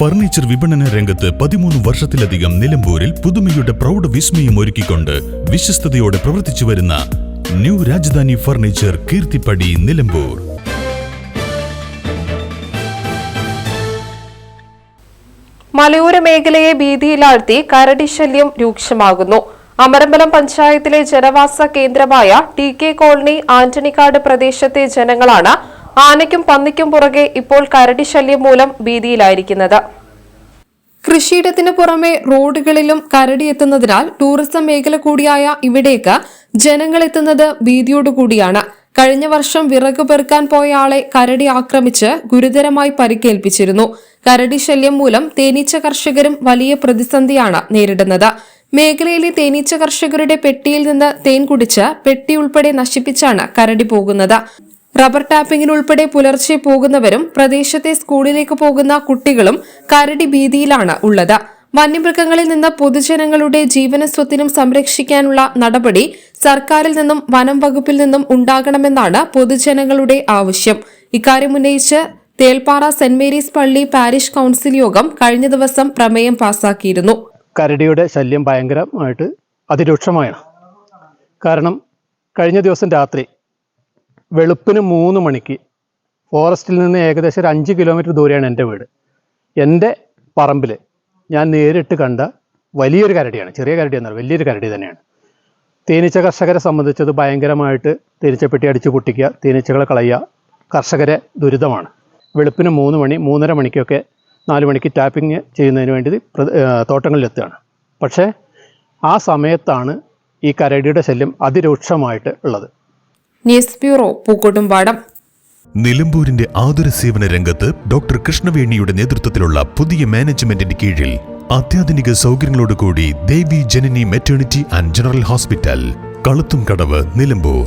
Furniture വിപണന രംഗത്ത് പതിമൂന്ന് വർഷത്തിലധികം നിലമ്പൂരിൽ പുതുമയുടെ പ്രൗഢ വിസ്മയം ഒരുക്കിക്കൊണ്ട് വിശ്വസ്തയോടെ പ്രവർത്തിച്ചു വരുന്ന ന്യൂ രാജധാനി ഫർണിച്ചർ കീർത്തിപ്പടി നിലമ്പൂർ. മലയോര മേഖലയെ ഭീതിയിലാഴ്ത്തി കരടി ശല്യം രൂക്ഷമാകുന്നു. അമരമ്പലം പഞ്ചായത്തിലെ ജനവാസ കേന്ദ്രമായ ടി കെ കോളനി ആന്റണിക്കാട് പ്രദേശത്തെ ജനങ്ങളാണ് ആനയ്ക്കും പന്നിക്കും പുറകെ ഇപ്പോൾ കരടി ശല്യം മൂലം ഭീതിയിലായിരിക്കുന്നത്. കൃഷിയിടത്തിന് പുറമെ റോഡുകളിലും കരടി എത്തുന്നതിനാൽ ടൂറിസം മേഖല കൂടിയായ ഇവിടേക്ക് ജനങ്ങൾ എത്തുന്നത് ഭീതിയോടുകൂടിയാണ്. കഴിഞ്ഞ വർഷം വിറക് പെറുക്കാൻ പോയ ആളെ കരടി ആക്രമിച്ച് ഗുരുതരമായി പരിക്കേൽപ്പിച്ചിരുന്നു. കരടി ശല്യം മൂലം തേനീച്ച കർഷകരും വലിയ പ്രതിസന്ധിയാണ് നേരിടുന്നത്. മേഖലയിലെ തേനീച്ച കർഷകരുടെ പെട്ടിയിൽ നിന്ന് തേൻ കുടിച്ച് പെട്ടി ഉൾപ്പെടെ നശിപ്പിച്ചാണ് കരടി പോകുന്നത്. റബ്ബർ ടാപ്പിംഗിനുൾപ്പെടെ പുലർച്ചെ പോകുന്നവരും പ്രദേശത്തെ സ്കൂളിലേക്ക് പോകുന്ന കുട്ടികളും കരടി ഭീതിയിലാണ് ഉള്ളത്. വന്യമൃഗങ്ങളിൽ നിന്ന് പൊതുജനങ്ങളുടെ ജീവനസ്വത്തിനും സംരക്ഷിക്കാനുള്ള നടപടി സർക്കാരിൽ നിന്നും വനം വകുപ്പിൽ നിന്നും ഉണ്ടാകണമെന്നാണ് പൊതുജനങ്ങളുടെ ആവശ്യം. ഇക്കാര്യം ഉന്നയിച്ച് തേൽപ്പാറ സെന്റ് മേരീസ് പള്ളി പാരിഷ് കൌൺസിൽ യോഗം കഴിഞ്ഞ ദിവസം പ്രമേയം പാസാക്കിയിരുന്നു. കരടിയുടെ ശല്യം ഭയങ്കരമായിട്ട് അതിരൂക്ഷമാണ്. കാരണം കഴിഞ്ഞ ദിവസം രാത്രി വെളുപ്പിന് മൂന്ന് മണിക്ക് ഫോറസ്റ്റിൽ നിന്ന് ഏകദേശം ഒരു അഞ്ച് കിലോമീറ്റർ ദൂരെയാണ് എന്റെ വീട്. എന്റെ പറമ്പിൽ ഞാൻ നേരിട്ട് കണ്ട വലിയൊരു കരടിയാണ് ചെറിയ കരടി എന്നല്ല വലിയൊരു കരടി തന്നെയാണ്. തേനീച്ച കർഷകരെ സംബന്ധിച്ചത് ഭയങ്കരമായിട്ട് തേനീച്ചപ്പെട്ടി അടിച്ചു പൊട്ടിക്കുക തേനീച്ചകളെ കളയുക കർഷകരെ ദുരിതമാണ്. വെളുപ്പിന് മൂന്ന് മണി മൂന്നര മണിക്കൊക്കെ നാല് മണിക്ക് ടാപ്പിംഗ് ചെയ്യുന്നതിന് വേണ്ടി തോട്ടങ്ങളിലെത്തുകയാണ്. പക്ഷേ ആ സമയത്താണ് ഈ കരടിയുടെ ശല്യം അതിരൂക്ഷമായിട്ട് ഉള്ളത്. News bureau Pookkottumpadam. നിലമ്പൂരിന്റെ ആതുര സേവന രംഗത്ത് ഡോക്ടർ കൃഷ്ണവേണിയുടെ നേതൃത്വത്തിലുള്ള പുതിയ മാനേജ്മെന്റിന്റെ കീഴിൽ അത്യാധുനിക സൗകര്യങ്ങളോട് കൂടി Devi Janani maternity and general hospital കളുത്തും കടവ് നിലമ്പൂർ.